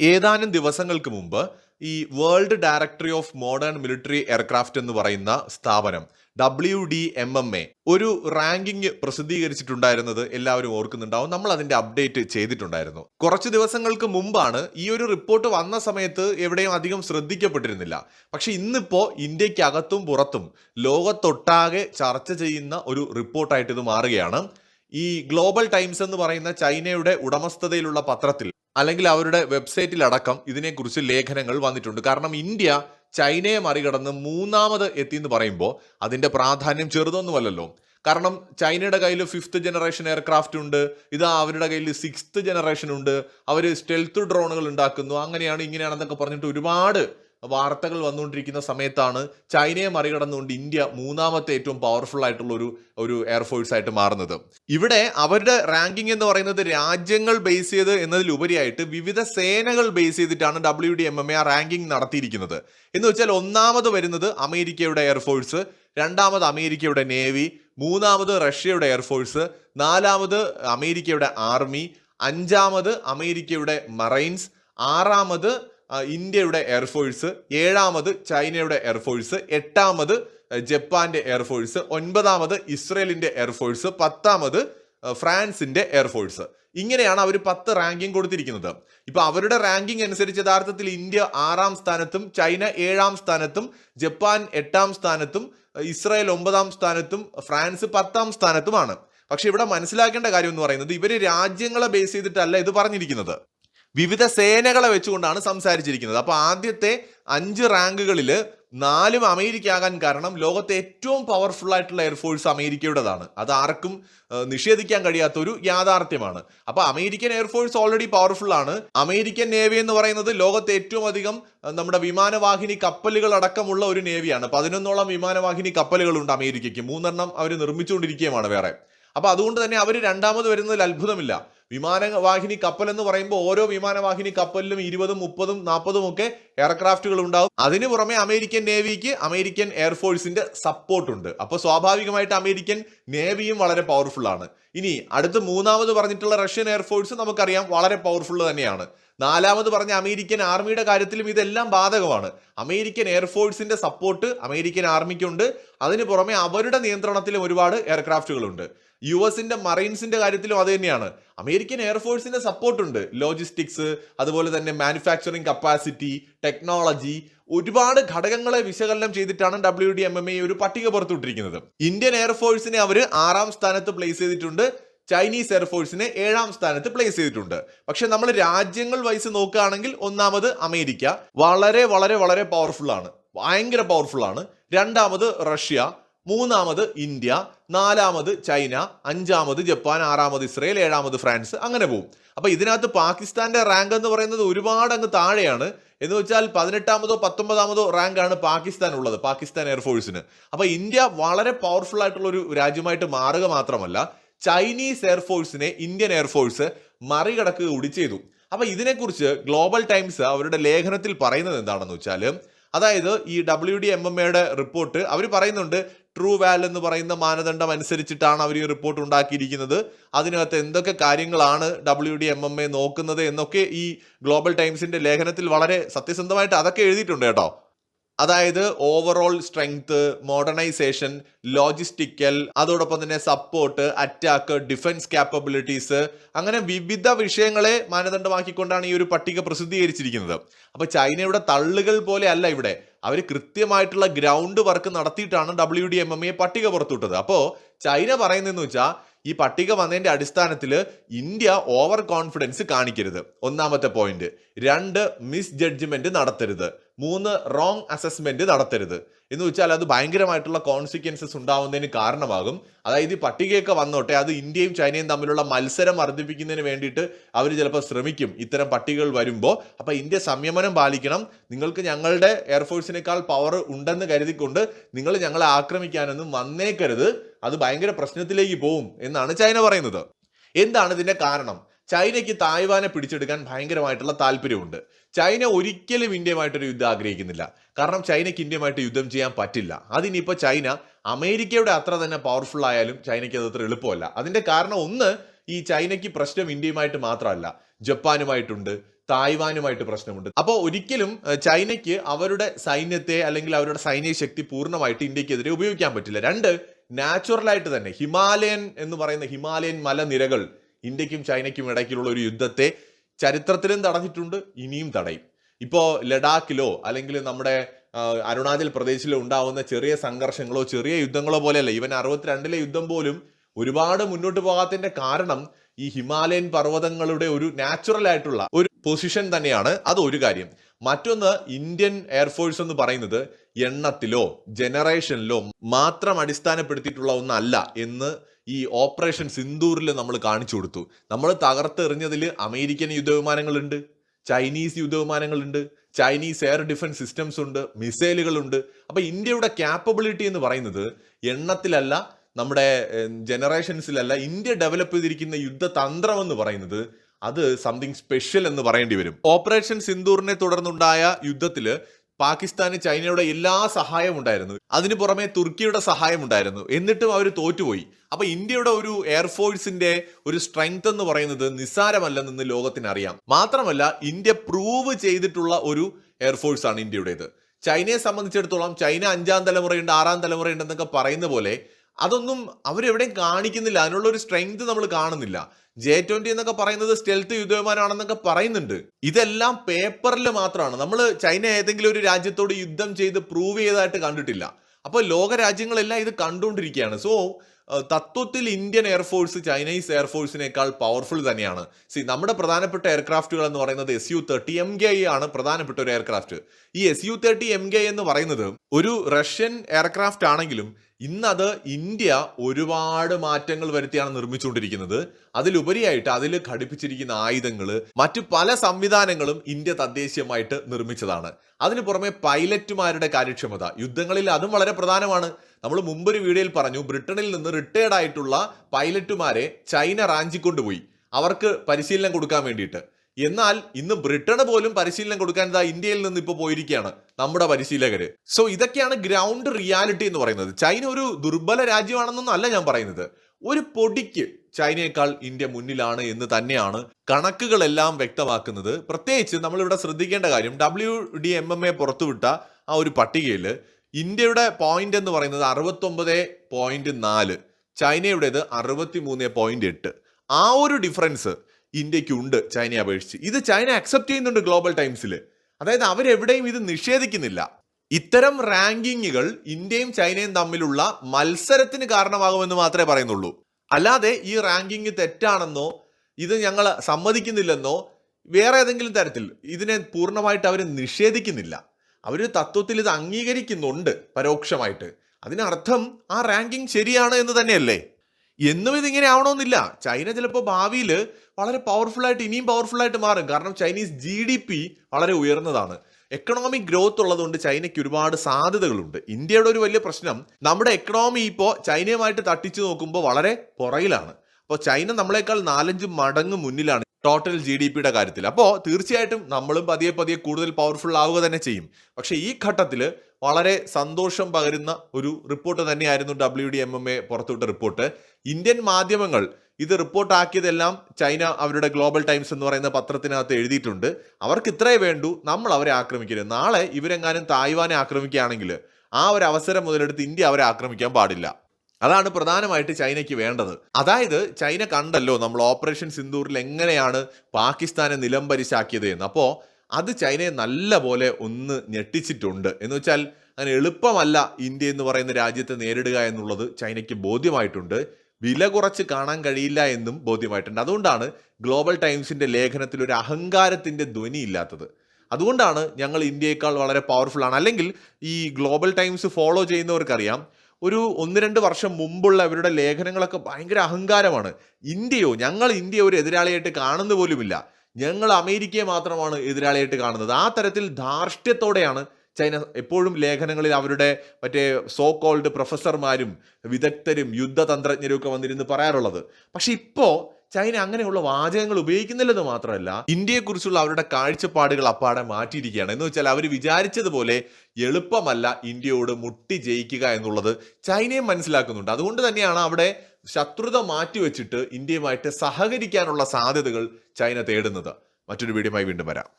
ഏതാനും ദിവസങ്ങൾക്ക് മുമ്പ് ഈ world directory of modern military aircraft എന്ന് പറയുന്ന സ്ഥാപനം W D M M A ഒരു റാങ്കിങ് പ്രസിദ്ധീകരിച്ചിട്ടുണ്ടായിരുന്നത് എല്ലാവരും ഓർക്കുന്നുണ്ടാവും. നമ്മൾ അതിന്റെ അപ്ഡേറ്റ് ചെയ്തിട്ടുണ്ടായിരുന്നു. കുറച്ച് ദിവസങ്ങൾക്ക് മുമ്പാണ് ഈ ഒരു റിപ്പോർട്ട് വന്ന സമയത്ത് എവിടെയും അധികം ശ്രദ്ധിക്കപ്പെട്ടിരുന്നില്ല. പക്ഷെ ഇന്നിപ്പോ ഇന്ത്യക്കകത്തും പുറത്തും ലോകത്തൊട്ടാകെ ചർച്ച ചെയ്യുന്ന ഒരു റിപ്പോർട്ടായിട്ട് ഇത് മാറുകയാണ്. ഈ ഗ്ലോബൽ ടൈംസ് എന്ന് പറയുന്ന ചൈനയുടെ ഉടമസ്ഥതയിലുള്ള പത്രത്തിൽ അല്ലെങ്കിൽ അവരുടെ വെബ്സൈറ്റിലടക്കം ഇതിനെക്കുറിച്ച് ലേഖനങ്ങൾ വന്നിട്ടുണ്ട്. കാരണം ഇന്ത്യ ചൈനയെ മറികടന്ന് മൂന്നാമത് എത്തി എന്ന് പറയുമ്പോൾ അതിന്റെ പ്രാധാന്യം ചെറുതൊന്നുമല്ലല്ലോ. കാരണം ചൈനയുടെ കയ്യിൽ ഫിഫ്ത്ത് ജനറേഷൻ എയർക്രാഫ്റ്റ് ഉണ്ട്. ഇത് അവരുടെ കയ്യിൽ സിക്സ്ത് ജനറേഷൻ ഉണ്ട്. അവർ സ്റ്റെൽത്ത് ഡ്രോണുകൾ ഉണ്ടാക്കുന്നു. അങ്ങനെയാണ് ഇങ്ങനെയാണെന്നൊക്കെ പറഞ്ഞിട്ട് ഒരുപാട് വാർത്തകൾ വന്നുകൊണ്ടിരിക്കുന്ന സമയത്താണ് ചൈനയെ മറികടന്നുകൊണ്ട് ഇന്ത്യ മൂന്നാമത്തെ ഏറ്റവും പവർഫുൾ ആയിട്ടുള്ള ഒരു ഒരു എയർഫോഴ്സ് ആയിട്ട് മാറുന്നത്. ഇവിടെ അവരുടെ റാങ്കിങ് എന്ന് പറയുന്നത് രാജ്യങ്ങൾ ബേസ് ചെയ്ത് എന്നതിലുപരിയായിട്ട് വിവിധ സേനകൾ ബേസ് ചെയ്തിട്ടാണ് W D M M A ആ റാങ്കിങ് നടത്തിയിരിക്കുന്നത്. എന്ന് വെച്ചാൽ ഒന്നാമത് വരുന്നത് അമേരിക്കയുടെ എയർഫോഴ്സ് രണ്ടാമത് അമേരിക്കയുടെ നേവി മൂന്നാമത് റഷ്യയുടെ എയർഫോഴ്സ് നാലാമത് അമേരിക്കയുടെ ആർമി അഞ്ചാമത് അമേരിക്കയുടെ മറൈൻസ് ആറാമത് ഇന്ത്യയുടെ എയർഫോഴ്സ് ഏഴാമത് ചൈനയുടെ എയർഫോഴ്സ് എട്ടാമത് ജപ്പാന്റെ എയർഫോഴ്സ് ഒൻപതാമത് ഇസ്രയേലിന്റെ എയർഫോഴ്സ് പത്താമത് ഫ്രാൻസിന്റെ എയർഫോഴ്സ് ഇങ്ങനെയാണ് അവർ പത്ത് റാങ്കിങ് കൊടുത്തിരിക്കുന്നത്. ഇപ്പൊ അവരുടെ റാങ്കിങ് അനുസരിച്ച് യഥാർത്ഥത്തിൽ ഇന്ത്യ ആറാം സ്ഥാനത്തും ചൈന ഏഴാം സ്ഥാനത്തും ജപ്പാൻ എട്ടാം സ്ഥാനത്തും ഇസ്രായേൽ ഒമ്പതാം സ്ഥാനത്തും ഫ്രാൻസ് പത്താം സ്ഥാനത്തുമാണ്. പക്ഷെ ഇവിടെ മനസ്സിലാക്കേണ്ട കാര്യം എന്ന് പറയുന്നത് ഇവർ രാജ്യങ്ങളെ ബേസ് ചെയ്തിട്ടല്ല ഇത് പറഞ്ഞിരിക്കുന്നത്. വിവിധ സേനകളെ വെച്ചുകൊണ്ടാണ് സംസാരിച്ചിരിക്കുന്നത്. അപ്പോൾ ആദ്യത്തെ അഞ്ച് റാങ്കുകളിൽ നാലും അമേരിക്ക ആകാൻ കാരണം ലോകത്തെ ഏറ്റവും പവർഫുൾ ആയിട്ടുള്ള എയർഫോഴ്സ് അമേരിക്കയുടേതാണ്. അത് ആർക്കും നിഷേധിക്കാൻ കഴിയാത്ത ഒരു യാഥാർത്ഥ്യമാണ്. അപ്പൊ American air force already powerful ആണ്. അമേരിക്കൻ നേവി എന്ന് പറയുന്നത് ലോകത്തെ ഏറ്റവും അധികം നമ്മുടെ വിമാനവാഹിനി കപ്പലുകൾ അടക്കമുള്ള ഒരു നേവിയാണ് പതിനൊന്നോളം വിമാനവാഹിനി കപ്പലുകളുണ്ട് അമേരിക്കയ്ക്ക്. മൂന്നെണ്ണം അവർ നിർമ്മിച്ചുകൊണ്ടിരിക്കുകയുമാണ് വേറെ. അപ്പൊ അതുകൊണ്ട് തന്നെ അവർ രണ്ടാമത് വരുന്നതിൽ അത്ഭുതമില്ല. വിമാനവാഹിനി കപ്പൽ എന്ന് പറയുമ്പോൾ ഓരോ വിമാനവാഹിനി കപ്പലിലും ഇരുപതും മുപ്പതും നാൽപ്പതും ഒക്കെ എയർക്രാഫ്റ്റുകൾ ഉണ്ടാവും. അതിനു പുറമെ അമേരിക്കൻ നേവിക്ക് അമേരിക്കൻ എയർഫോഴ്സിന്റെ സപ്പോർട്ട് ഉണ്ട്. അപ്പോൾ സ്വാഭാവികമായിട്ട് അമേരിക്കൻ നേവിയും വളരെ പവർഫുൾ ആണ്. ഇനി അടുത്ത് മൂന്നാമത് പറഞ്ഞിട്ടുള്ള റഷ്യൻ എയർഫോഴ്സ് നമുക്കറിയാം വളരെ പവർഫുൾ തന്നെയാണ്. നാലാമത് പറഞ്ഞ അമേരിക്കൻ ആർമിയുടെ കാര്യത്തിലും ഇതെല്ലാം ബാധകമാണ്. അമേരിക്കൻ എയർഫോഴ്സിന്റെ സപ്പോർട്ട് അമേരിക്കൻ ആർമിക്കുണ്ട്. അതിന് പുറമെ അവരുടെ നിയന്ത്രണത്തിലും ഒരുപാട് എയർക്രാഫ്റ്റുകളുണ്ട് യു എസിന്റെ മറൈൻസിന്റെ കാര്യത്തിലും അത് തന്നെയാണ്. അമേരിക്കൻ എയർഫോഴ്സിന്റെ സപ്പോർട്ട് ഉണ്ട്. ലോജിസ്റ്റിക്സ് അതുപോലെ തന്നെ മാനുഫാക്ചറിങ് കപ്പാസിറ്റി ടെക്നോളജി ഒരുപാട് ഘടകങ്ങളെ വിശകലനം ചെയ്തിട്ടാണ് W D M M A ഒരു പട്ടിക പുറത്തുവിട്ടിരിക്കുന്നത്. ഇന്ത്യൻ എയർഫോഴ്സിനെ അവർ ആറാം സ്ഥാനത്ത് പ്ലേസ് ചെയ്തിട്ടുണ്ട്. ചൈനീസ് എയർഫോഴ്സിനെ ഏഴാം സ്ഥാനത്ത് പ്ലേസ് ചെയ്തിട്ടുണ്ട്. പക്ഷെ നമ്മൾ രാജ്യങ്ങൾ വൈസ് നോക്കുകയാണെങ്കിൽ ഒന്നാമത് അമേരിക്ക. വളരെ വളരെ വളരെ പവർഫുൾ ആണ്. ഭയങ്കര പവർഫുൾ ആണ്. രണ്ടാമത് റഷ്യ. മൂന്നാമത് ഇന്ത്യ. നാലാമത് ചൈന. അഞ്ചാമത് ജപ്പാൻ. ആറാമത് ഇസ്രയേൽ. ഏഴാമത് ഫ്രാൻസ്. അങ്ങനെ പോകും അപ്പൊ ഇതിനകത്ത് പാകിസ്ഥാന്റെ റാങ്ക് എന്ന് പറയുന്നത് ഒരുപാട് അങ്ങ് താഴെയാണ്. എന്ന് വെച്ചാൽ പതിനെട്ടാമതോ പത്തൊമ്പതാമതോ റാങ്ക് ആണ് പാകിസ്ഥാൻ ഉള്ളത്. പാകിസ്ഥാൻ എയർഫോഴ്സിന് അപ്പൊ ഇന്ത്യ വളരെ പവർഫുൾ ആയിട്ടുള്ള ഒരു രാജ്യമായിട്ട് മാറുക മാത്രമല്ല ചൈനീസ് എയർഫോഴ്സിനെ ഇന്ത്യൻ എയർഫോഴ്സ് മറികടക്കുക കൂടി ചെയ്തു. അപ്പൊ ഇതിനെക്കുറിച്ച് ഗ്ലോബൽ ടൈംസ് അവരുടെ ലേഖനത്തിൽ പറയുന്നത് എന്താണെന്ന് വെച്ചാൽ അതായത് ഈ ഡബ്ല്യു ഡി എം എം എയുടെ റിപ്പോർട്ട് അവർ പറയുന്നുണ്ട് ട്രൂ വാൽ എന്ന് പറയുന്ന മാനദണ്ഡം അനുസരിച്ചിട്ടാണ് അവർ ഈ റിപ്പോർട്ട് ഉണ്ടാക്കിയിരിക്കുന്നത്. അതിനകത്ത് എന്തൊക്കെ കാര്യങ്ങളാണ് W D M M A നോക്കുന്നത് എന്നൊക്കെ ഈ ഗ്ലോബൽ ടൈംസിന്റെ ലേഖനത്തിൽ വളരെ സത്യസന്ധമായിട്ട് അതൊക്കെ എഴുതിയിട്ടുണ്ട് കേട്ടോ. അതായത് ഓവറോൾ സ്ട്രെങ്ത് മോഡേണൈസേഷൻ ലോജിസ്റ്റിക്കൽ അതോടൊപ്പം തന്നെ സപ്പോർട്ട് അറ്റാക്ക് ഡിഫൻസ് ക്യാപ്പബിലിറ്റീസ് അങ്ങനെ വിവിധ വിഷയങ്ങളെ മാനദണ്ഡമാക്കിക്കൊണ്ടാണ് ഈ ഒരു പട്ടിക പ്രസിദ്ധീകരിച്ചിരിക്കുന്നത്. അപ്പോൾ ചൈനയുടെ തള്ളുകൾ പോലെ അല്ല ഇവിടെ. അവർ കൃത്യമായിട്ടുള്ള ground work നടത്തിയിട്ടാണ് W D M M A പട്ടിക പുറത്തുവിട്ടത്. അപ്പോൾ ചൈന പറയുന്നതെന്ന് വെച്ചാൽ ഈ പട്ടിക വന്നതിന്റെ അടിസ്ഥാനത്തിൽ ഇന്ത്യ ഓവർ കോൺഫിഡൻസ് കാണിക്കരുത്. ഒന്നാമത്തെ പോയിന്റ് രണ്ട് മിസ് ജഡ്ജ്മെന്റ് നടത്തരുത്. മൂന്ന് റോങ് അസസ്മെന്റ് നടത്തരുത്. എന്ന് വെച്ചാൽ അത് ഭയങ്കരമായിട്ടുള്ള കോൺസിക്വൻസസ് ഉണ്ടാവുന്നതിന് കാരണമാകും. അതായത് ഈ പട്ടികയൊക്കെ വന്നോട്ടെ അത് ഇന്ത്യയും ചൈനയും തമ്മിലുള്ള മത്സരം വർദ്ധിപ്പിക്കുന്നതിന് വേണ്ടിയിട്ട് അവർ ചിലപ്പോൾ ശ്രമിക്കും. ഇത്തരം പട്ടികകൾ വരുമ്പോൾ അപ്പോൾ ഇന്ത്യ സംയമനം പാലിക്കണം. നിങ്ങൾക്ക് ഞങ്ങളുടെ എയർഫോഴ്സിനേക്കാൾ പവർ ഉണ്ടെന്ന് കരുതിക്കൊണ്ട് നിങ്ങൾ ഞങ്ങളെ ആക്രമിക്കാനൊന്നും വന്നേക്കരുത്. അത് ഭയങ്കര പ്രശ്നത്തിലേക്ക് പോവും എന്നാണ് ചൈന പറയുന്നത്. എന്താണ് ഇതിന്റെ കാരണം? ചൈനയ്ക്ക് തായ്വാനെ പിടിച്ചെടുക്കാൻ ഭയങ്കരമായിട്ടുള്ള താല്പര്യമുണ്ട്. ചൈന ഒരിക്കലും ഇന്ത്യയുമായിട്ടൊരു യുദ്ധം ആഗ്രഹിക്കുന്നില്ല. കാരണം ചൈനയ്ക്ക് ഇന്ത്യയുമായിട്ട് യുദ്ധം ചെയ്യാൻ പറ്റില്ല. അതിനിപ്പോൾ ചൈന അമേരിക്കയുടെ അത്ര തന്നെ പവർഫുൾ ആയാലും ചൈനയ്ക്ക് അത് അത്ര എളുപ്പമല്ല. അതിന്റെ കാരണം ഒന്ന് ഈ ചൈനയ്ക്ക് പ്രശ്നം ഇന്ത്യയുമായിട്ട് മാത്രമല്ല. ജപ്പാനുമായിട്ടുണ്ട് തായ്വാനുമായിട്ട് പ്രശ്നമുണ്ട്. അപ്പോൾ ഒരിക്കലും ചൈനയ്ക്ക് അവരുടെ സൈന്യത്തെ അല്ലെങ്കിൽ അവരുടെ സൈനിക ശക്തി പൂർണമായിട്ട് ഇന്ത്യക്കെതിരെ ഉപയോഗിക്കാൻ പറ്റില്ല. രണ്ട് നാച്ചുറലായിട്ട് തന്നെ ഹിമാലയൻ എന്ന് പറയുന്ന ഹിമാലയൻ മലനിരകൾ ഇന്ത്യക്കും ചൈനയ്ക്കും ഇടയ്ക്കുള്ള ഒരു യുദ്ധത്തെ ചരിത്രത്തിലും തടഞ്ഞിട്ടുണ്ട് ഇനിയും തടയും. ഇപ്പോൾ ലഡാക്കിലോ അല്ലെങ്കിൽ നമ്മുടെ അരുണാചൽ പ്രദേശിലോ ഉണ്ടാവുന്ന ചെറിയ സംഘർഷങ്ങളോ ചെറിയ യുദ്ധങ്ങളോ പോലെയല്ല ഇവൻ അറുപത്തിരണ്ടിലെ യുദ്ധം പോലും ഒരുപാട് മുന്നോട്ട് പോകാത്തതിന്റെ കാരണം ഈ ഹിമാലയൻ പർവതങ്ങളുടെ ഒരു നാച്ചുറൽ ആയിട്ടുള്ള ഒരു പൊസിഷൻ തന്നെയാണ്. അത് ഒരു കാര്യം. മറ്റൊന്ന് ഇന്ത്യൻ എയർഫോഴ്സ് എന്ന് പറയുന്നത് എണ്ണത്തിലോ ജനറേഷനിലോ മാത്രം അടിസ്ഥാനപ്പെടുത്തിയിട്ടുള്ള ഒന്നല്ല എന്ന് ഈ ഓപ്പറേഷൻ സിന്ദൂറിൽ നമ്മൾ കാണിച്ചു കൊടുത്തു. നമ്മൾ തകർത്തെറിഞ്ഞതിൽ അമേരിക്കൻ യുദ്ധവിമാനങ്ങളുണ്ട് ചൈനീസ് യുദ്ധവിമാനങ്ങളുണ്ട് ചൈനീസ് എയർ ഡിഫൻസ് സിസ്റ്റംസ് ഉണ്ട് മിസൈലുകളുണ്ട്. അപ്പൊ ഇന്ത്യയുടെ ക്യാപ്പബിലിറ്റി എന്ന് പറയുന്നത് എണ്ണത്തിലല്ല നമ്മുടെ ജനറേഷൻസിലല്ല ഇന്ത്യ ഡെവലപ്പ് ചെയ്തിരിക്കുന്ന യുദ്ധതന്ത്രം എന്ന് പറയുന്നത് അത് സംതിങ് സ്പെഷ്യൽ എന്ന് പറയേണ്ടി വരും. ഓപ്പറേഷൻ സിന്ദൂറിനെ തുടർന്നുണ്ടായ യുദ്ധത്തിൽ പാകിസ്ഥാന് ചൈനയുടെ എല്ലാ സഹായവും ഉണ്ടായിരുന്നു. അതിനു പുറമെ തുർക്കിയുടെ സഹായം ഉണ്ടായിരുന്നു. എന്നിട്ടും അവർ തോറ്റുപോയി. അപ്പൊ ഇന്ത്യയുടെ ഒരു എയർഫോഴ്സിന്റെ ഒരു സ്ട്രെങ്ത് എന്ന് പറയുന്നത് നിസ്സാരമല്ലെന്ന് ലോകത്തിന് അറിയാം. മാത്രമല്ല ഇന്ത്യ പ്രൂവ് ചെയ്തിട്ടുള്ള ഒരു എയർഫോഴ്സ് ആണ് ഇന്ത്യയുടേത്. ചൈനയെ സംബന്ധിച്ചിടത്തോളം ചൈന അഞ്ചാം തലമുറയുണ്ട് ആറാം തലമുറയുണ്ടെന്നൊക്കെ പറയുന്ന പോലെ അതൊന്നും അവരെവിടെയും കാണിക്കുന്നില്ല. അതിനുള്ള ഒരു സ്ട്രെങ്ത് നമ്മൾ കാണുന്നില്ല. ജെ ട്വന്റി എന്നൊക്കെ പറയുന്നത് സ്റ്റെൽത്ത് യുദ്ധവിമാനമാണെന്നൊക്കെ പറയുന്നുണ്ട്. ഇതെല്ലാം പേപ്പറിൽ മാത്രമാണ്. നമ്മൾ ചൈന ഏതെങ്കിലും ഒരു രാജ്യത്തോട് യുദ്ധം ചെയ്ത് പ്രൂവ് ചെയ്തതായിട്ട് കണ്ടിട്ടില്ല. അപ്പോൾ ലോക രാജ്യങ്ങളെല്ലാം ഇത് കണ്ടുകൊണ്ടിരിക്കുകയാണ്. സോ തത്വത്തിൽ ഇന്ത്യൻ എയർഫോഴ്സ് ചൈനീസ് എയർഫോഴ്സിനേക്കാൾ പവർഫുൾ തന്നെയാണ്. സി നമ്മുടെ പ്രധാനപ്പെട്ട എയർക്രാഫ്റ്റുകൾ എന്ന് പറയുന്നത് S U thirty M K ആണ് പ്രധാനപ്പെട്ട ഒരു എയർക്രാഫ്റ്റ് ഈ S U thirty M K എന്ന് പറയുന്നത് ഒരു റഷ്യൻ എയർക്രാഫ്റ്റ് ആണെങ്കിലും ഇന്നത് ഇന്ത്യ ഒരുപാട് മാറ്റങ്ങൾ വരുത്തിയാണ് നിർമ്മിച്ചുകൊണ്ടിരിക്കുന്നത്. അതിലുപരിയായിട്ട് അതിൽ ഘടിപ്പിച്ചിരിക്കുന്ന ആയുധങ്ങൾ മറ്റു പല സംവിധാനങ്ങളും ഇന്ത്യ തദ്ദേശീയമായിട്ട് നിർമ്മിച്ചതാണ്. അതിന് പുറമെ പൈലറ്റുമാരുടെ കാര്യക്ഷമത. യുദ്ധങ്ങളിൽ അതും വളരെ പ്രധാനമാണ്. നമ്മൾ മുമ്പൊരു വീഡിയോയിൽ പറഞ്ഞു ബ്രിട്ടനിൽ നിന്ന് റിട്ടയർഡ് ആയിട്ടുള്ള പൈലറ്റുമാരെ ചൈന റാഞ്ചിക്കൊണ്ടുപോയി. അവർക്ക് പരിശീലനം കൊടുക്കാൻ വേണ്ടിയിട്ട്. എന്നാൽ ഇന്ന് ബ്രിട്ടന് പോലും പരിശീലനം കൊടുക്കാൻ ഇതാ ഇന്ത്യയിൽ നിന്ന് ഇപ്പോൾ പോയിരിക്കുകയാണ് നമ്മുടെ പരിശീലകര്. സോ ഇതൊക്കെയാണ് ഗ്രൗണ്ട് റിയാലിറ്റി എന്ന് പറയുന്നത്. ചൈന ഒരു ദുർബല രാജ്യമാണെന്നൊന്നും അല്ല ഞാൻ പറയുന്നത്. ഒരു പൊടിക്ക് ചൈനയേക്കാൾ ഇന്ത്യ മുന്നിലാണ് എന്ന് തന്നെയാണ് കണക്കുകളെല്ലാം വ്യക്തമാക്കുന്നത്. പ്രത്യേകിച്ച് നമ്മളിവിടെ ശ്രദ്ധിക്കേണ്ട കാര്യം W D M M A പുറത്തുവിട്ട ആ ഒരു പട്ടികയിൽ ഇന്ത്യയുടെ പോയിന്റ് എന്ന് പറയുന്നത് അറുപത്തൊമ്പത് പോയിന്റ് നാല് ചൈനയുടേത് അറുപത്തി മൂന്ന് പോയിന്റ് എട്ട്. ആ ഒരു ഡിഫറൻസ് ഇന്ത്യയ്ക്ക് ഉണ്ട് ചൈനയെ അപേക്ഷിച്ച്. ഇത് ചൈന അക്സെപ്റ്റ് ചെയ്യുന്നുണ്ട് ഗ്ലോബൽ ടൈംസിൽ അതായത് അവരെവിടെയും ഇത് നിഷേധിക്കുന്നില്ല. ഇത്തരം റാങ്കിങ്ങുകൾ ഇന്ത്യയും ചൈനയും തമ്മിലുള്ള മത്സരത്തിന് കാരണമാകുമെന്ന് മാത്രമേ പറയുന്നുള്ളൂ. അല്ലാതെ ഈ റാങ്കിങ് തെറ്റാണെന്നോ ഇത് ഞങ്ങൾ സമ്മതിക്കുന്നില്ലെന്നോ വേറെ ഏതെങ്കിലും തരത്തിൽ ഇതിനെ പൂർണമായിട്ട് അവർ നിഷേധിക്കുന്നില്ല. അവർ തത്വത്തിൽ ഇത് അംഗീകരിക്കുന്നുണ്ട് പരോക്ഷമായിട്ട്. അതിനർത്ഥം ആ റാങ്കിങ് ശരിയാണ് എന്ന് തന്നെയല്ലേ? എന്നും ഇതിങ്ങനെ ആവണമെന്നില്ല. ചൈന ചിലപ്പോൾ ഭാവിയിൽ വളരെ പവർഫുൾ ആയിട്ട് ഇനിയും പവർഫുൾ ആയിട്ട് മാറും. കാരണം ചൈനീസ് ജി ഡി പി വളരെ ഉയർന്നതാണ്. എക്കണോമിക് ഗ്രോത്ത് ഉള്ളതുകൊണ്ട് ചൈനയ്ക്ക് ഒരുപാട് സാധ്യതകളുണ്ട്. ഇന്ത്യയുടെ ഒരു വലിയ പ്രശ്നം നമ്മുടെ എക്കണോമി ഇപ്പോൾ ചൈനയുമായിട്ട് തട്ടിച്ചു നോക്കുമ്പോൾ വളരെ പുറയിലാണ് അപ്പോൾ ചൈന നമ്മളെക്കാൾ നാലഞ്ച് മടങ്ങ് മുന്നിലാണ് ടോട്ടൽ ജി ഡി പിയുടെ കാര്യത്തിൽ. അപ്പോൾ തീർച്ചയായിട്ടും നമ്മളും പതിയെ പതിയെ കൂടുതൽ പവർഫുൾ ആവുക തന്നെ ചെയ്യും. പക്ഷേ ഈ ഘട്ടത്തിൽ വളരെ സന്തോഷം പകരുന്ന ഒരു റിപ്പോർട്ട് തന്നെയായിരുന്നു W D M M A പുറത്തുവിട്ട റിപ്പോർട്ട് ഇന്ത്യൻ മാധ്യമങ്ങൾ ഇത് റിപ്പോർട്ടാക്കിയതെല്ലാം ചൈന അവരുടെ ഗ്ലോബൽ ടൈംസ് എന്ന് പറയുന്ന പത്രത്തിനകത്ത് എഴുതിയിട്ടുണ്ട്. അവർക്ക് ഇത്രേ വേണ്ടൂ. നമ്മൾ അവരെ ആക്രമിക്കരുത്. നാളെ ഇവരെങ്ങാനും തായ്വാനെ ആക്രമിക്കുകയാണെങ്കിൽ ആ ഒരു അവസരം മുതലെടുത്ത് ഇന്ത്യ അവരെ ആക്രമിക്കാൻ പാടില്ല. അതാണ് പ്രധാനമായിട്ട് ചൈനയ്ക്ക് വേണ്ടത്. അതായത് ചൈന കണ്ടല്ലോ നമ്മൾ ഓപ്പറേഷൻ സിന്ദൂറിൽ എങ്ങനെയാണ് പാകിസ്ഥാനെ നിലംപരിശാക്കിയത് എന്ന്. അപ്പോൾ അത് ചൈനയെ നല്ല പോലെ ഒന്ന് ഞെട്ടിച്ചിട്ടുണ്ട്. എന്ന് വെച്ചാൽ അങ്ങനെ എളുപ്പമല്ല ഇന്ത്യ എന്ന് പറയുന്ന രാജ്യത്തെ നേരിടുക എന്നുള്ളത് ചൈനയ്ക്ക് ബോധ്യമായിട്ടുണ്ട്. വില കുറച്ച് കാണാൻ കഴിയില്ല എന്നും ബോധ്യമായിട്ടുണ്ട്. അതുകൊണ്ടാണ് ഗ്ലോബൽ ടൈംസിന്റെ ലേഖനത്തിൽ ഒരു അഹങ്കാരത്തിന്റെ ധ്വനി ഇല്ലാത്തത്. അതുകൊണ്ടാണ് ഞങ്ങൾ ഇന്ത്യയേക്കാൾ വളരെ പവർഫുൾ ആണ്. അല്ലെങ്കിൽ ഈ ഗ്ലോബൽ ടൈംസ് ഫോളോ ചെയ്യുന്നവർക്കറിയാം ഒരു ഒന്ന് രണ്ട് വർഷം മുമ്പുള്ള അവരുടെ ലേഖനങ്ങളൊക്കെ ഭയങ്കര അഹങ്കാരമാണ്. ഇന്ത്യയോ ഞങ്ങൾ ഇന്ത്യ ഒരു എതിരാളിയായിട്ട് കാണുന്ന പോലുമില്ല. ഞങ്ങൾ അമേരിക്കയെ മാത്രമാണ് എതിരാളിയായിട്ട് കാണുന്നത്. ആ തരത്തിൽ ധാർഷ്ട്യത്തോടെയാണ് ചൈന എപ്പോഴും ലേഖനങ്ങളിൽ അവരുടെ മറ്റേ സോ കോൾഡ് പ്രൊഫസർമാരും വിദഗ്ധരും യുദ്ധതന്ത്രജ്ഞരും ഒക്കെ വന്നിരുന്ന് പറയാറുള്ളത്. പക്ഷെ ഇപ്പോ ചൈന അങ്ങനെയുള്ള വാചകങ്ങൾ ഉപയോഗിക്കുന്നില്ലെന്ന് മാത്രമല്ല ഇന്ത്യയെക്കുറിച്ചുള്ള അവരുടെ കാഴ്ചപ്പാടുകൾ അപ്പാടെ മാറ്റിയിരിക്കുകയാണ്. എന്ന് വെച്ചാൽ അവർ വിചാരിച്ചതുപോലെ എളുപ്പമല്ല ഇന്ത്യയോട് മുട്ടി ജയിക്കുക എന്നുള്ളത് ചൈനയും മനസ്സിലാക്കുന്നുണ്ട്. അതുകൊണ്ട് തന്നെയാണ് അവിടെ ശത്രുത മാറ്റിവെച്ചിട്ട് ഇന്ത്യയുമായിട്ട് സഹകരിക്കാനുള്ള സാധ്യതകൾ ചൈന തേടുന്നത്. മറ്റൊരു വീഡിയോയുമായി വീണ്ടും വരാം.